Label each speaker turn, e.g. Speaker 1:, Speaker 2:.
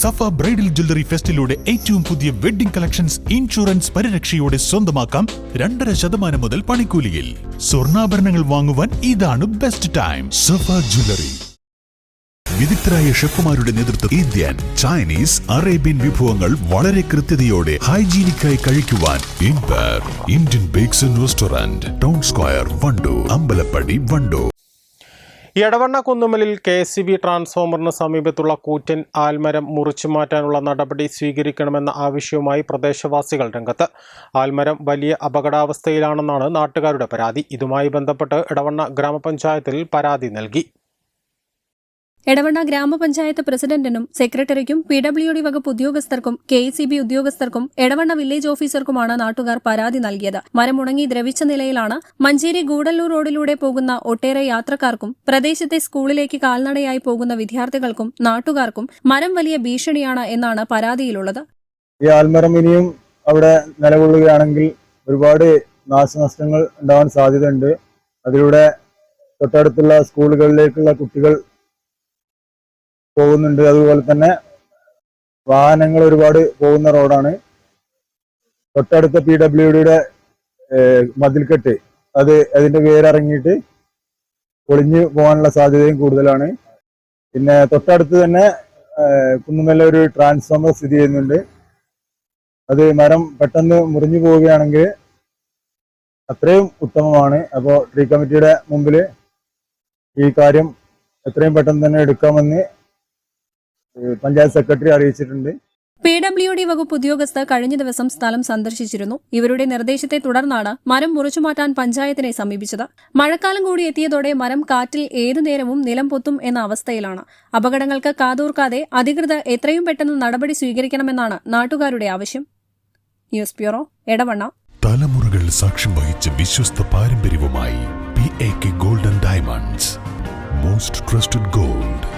Speaker 1: സഫ bridal jewellery ഫെസ്റ്റിലൂടെ ഏറ്റവും പുതിയ wedding collections insurance പരിരക്ഷയോടെ സ്വന്തമാക്കാം രണ്ടര ശതമാനം മുതൽ പണിക്കൂലിയിൽ. സ്വർണാഭരണങ്ങൾ വാങ്ങുവാൻ ഇതാണ് ബെസ്റ്റ് ടൈം സഫ ജ്വല്ലറി. വിദഗ്ധരായ ഷെഫുമാരുടെ നേതൃത്വം ഇന്ത്യൻ ചൈനീസ് അറേബ്യൻ വിഭവങ്ങൾ വളരെ കൃത്യതയോടെ ഹൈജീനിക്കായി കഴിക്കുവാൻ ഇൻപർ Indian bakes restaurant town square Wandoor Ambalappadi Wandoor.
Speaker 2: Edavanna കുന്നുമലിൽ K S C B ട്രാൻസ്ഫോമറിന് സമീപത്തുള്ള കൂറ്റൻ ആൽമരം മുറിച്ചു മാറ്റാനുള്ള നടപടി സ്വീകരിക്കണമെന്ന ആവശ്യവുമായി പ്രദേശവാസികൾ രംഗത്ത്. ആൽമരം വലിയ അപകടാവസ്ഥയിലാണെന്നാണ് നാട്ടുകാരുടെ പരാതി. ഇതുമായി ബന്ധപ്പെട്ട് എടവണ്ണ ഗ്രാമപഞ്ചായത്തിൽ പരാതി നൽകി.
Speaker 3: എടവണ്ണ ഗ്രാമപഞ്ചായത്ത് പ്രസിഡന്റിനും സെക്രട്ടറിക്കും പി ഡബ്ല്യു ഡി വകുപ്പ് ഉദ്യോഗസ്ഥർക്കും കെ സി ബി ഉദ്യോഗസ്ഥർക്കും എടവണ്ണ വില്ലേജ് ഓഫീസർക്കുമാണ് നാട്ടുകാർ പരാതി നൽകിയത്. മരമുണങ്ങി ദ്രവിച്ച നിലയിലാണ് മഞ്ചേരി ഗൂഡല്ലൂർ റോഡിലൂടെ പോകുന്ന ഒട്ടേറെ യാത്രക്കാർക്കും പ്രദേശത്തെ സ്കൂളിലേക്ക് കാൽനടയായി പോകുന്ന വിദ്യാർത്ഥികൾക്കും നാട്ടുകാർക്കും മരം വലിയ ഭീഷണിയാണ് എന്നാണ് പരാതിയിലുള്ളത്.
Speaker 4: ഈ ആൽമരം ഇനിയും അവിടെ നിലകൊള്ളുകയാണെങ്കിൽ ഒരുപാട് നാശനഷ്ടങ്ങൾ ഉണ്ടാവാൻ സാധ്യതയുണ്ട്. അതിലൂടെ തൊട്ടടുത്തുള്ള സ്കൂളുകളിലേക്കുള്ള കുട്ടികൾ പോകുന്നുണ്ട്. അതുപോലെ തന്നെ വാഹനങ്ങൾ ഒരുപാട് പോകുന്ന റോഡാണ്. തൊട്ടടുത്ത പി ഡബ്ല്യു ഡിയുടെ മതിൽക്കെട്ട്. അത് അതിന്റെ വേരിറങ്ങിയിട്ട് പൊളിഞ്ഞു പോകാനുള്ള സാധ്യതയും കൂടുതലാണ്. പിന്നെ തൊട്ടടുത്ത് തന്നെ കുന്നുമല്ല കുന്നുമല ഒരു ട്രാൻസ്ഫോമർ സ്ഥിതി ചെയ്യുന്നുണ്ട്. അത് മരം പെട്ടെന്ന് മുറിഞ്ഞു പോവുകയാണെങ്കിൽ അത്രയും ഉത്തമമാണ്. അപ്പോൾ ട്രീ കമ്മിറ്റിയുടെ മുമ്പിൽ ഈ കാര്യം എത്രയും പെട്ടെന്ന് തന്നെ എടുക്കാമെന്ന് പഞ്ചായത്ത് സെക്രട്ടറി അറിയിച്ചിട്ടുണ്ട്.
Speaker 3: പി ഡബ്ല്യു ഡി വകുപ്പ് ഉദ്യോഗസ്ഥർ കഴിഞ്ഞ ദിവസം സ്ഥലം സന്ദർശിച്ചിരുന്നു. ഇവരുടെ നിർദ്ദേശത്തെ തുടർന്നാണ് മരം മുറിച്ചുമാറ്റാൻ പഞ്ചായത്തിനെ സമീപിച്ചത്. മഴക്കാലം കൂടി എത്തിയതോടെ മരം കാറ്റിൽ ഏതു നേരവും നിലം പൊത്തും എന്ന അവസ്ഥയിലാണ്. അപകടങ്ങൾക്ക് കാതൂർക്കാതെ അധികൃതർ എത്രയും പെട്ടെന്ന് നടപടി സ്വീകരിക്കണമെന്നാണ് നാട്ടുകാരുടെ ആവശ്യം. News bureau Edavanna.
Speaker 1: തലമുറകൾ സാക്ഷ്യം വഹിച്ച വിശ്വസ്ത പാരമ്പര്യവുമായി P A K gold diamonds most trusted gold